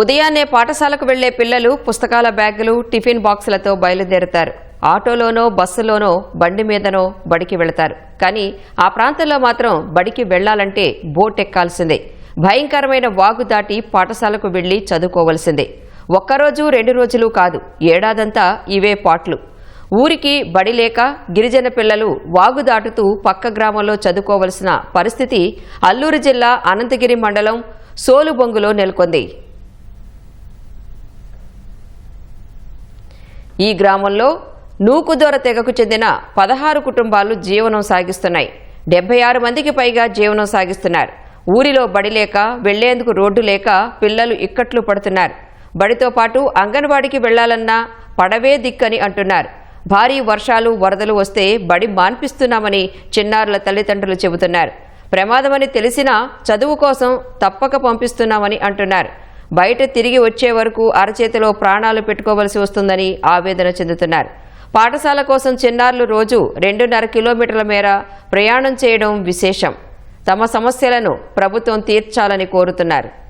ఉదయాన్నే పాఠశాలకు వెళ్ళే పిల్లలు పుస్తకాల బ్యాగులు టిఫిన్ బాక్సులతో బయలుదేరుతారు. ఆటోలోనో బస్సులోనో బండి మీదనో బడికి వెళతారు. కానీ ఆ ప్రాంతంలో మాత్రం బడికి వెళ్ళాలంటే బోట్ ఎక్కాల్సిందే. భయంకరమైన వాగు దాటి పాఠశాలకు వెళ్ళి చదువుకోవలసిందే. ఒక్కరోజు రెండు రోజులు కాదు ఏడాదంతా ఇవే పాట్లు. ఊరికి బడి లేక గిరిజన పిల్లలు వాగు దాటుతూ పక్క గ్రామంలో చదువుకోవలసిన పరిస్థితి అల్లూరు జిల్లా అనంతగిరి మండలం సోలుబొంగులో నెలకొంది. ఈ గ్రామంలో నూకుదొర తెగకు చెందిన పదహారు కుటుంబాలు జీవనం సాగిస్తున్నాయి. డెబ్బై ఆరు మందికి పైగా జీవనం సాగిస్తున్నారు. ఊరిలో బడి లేక వెళ్ళేందుకు రోడ్డు లేక పిల్లలు ఇక్కట్లు పడుతున్నారు. బడితో పాటు అంగన్వాడికి వెళ్ళాలన్నా పడవే దిక్కని అంటున్నారు. భారీ వర్షాలు వరదలు వస్తే బడి మాన్పిస్తున్నామని చిన్నారుల తల్లిదండ్రులు చెబుతున్నారు. ప్రమాదమని తెలిసినా చదువు కోసం తప్పక పంపిస్తున్నామని అంటున్నారు. బయట తిరిగి వచ్చే వరకు అరచేతిలో ప్రాణాలు పెట్టుకోవలసి వస్తుందని ఆవేదన చెందుతున్నారు. పాఠశాల కోసం చిన్నారులు రోజు రెండున్నర కిలోమీటర్ల మేర ప్రయాణం చేయడం విశేషం. తమ సమస్యలను ప్రభుత్వం తీర్చాలని కోరుతున్నారు.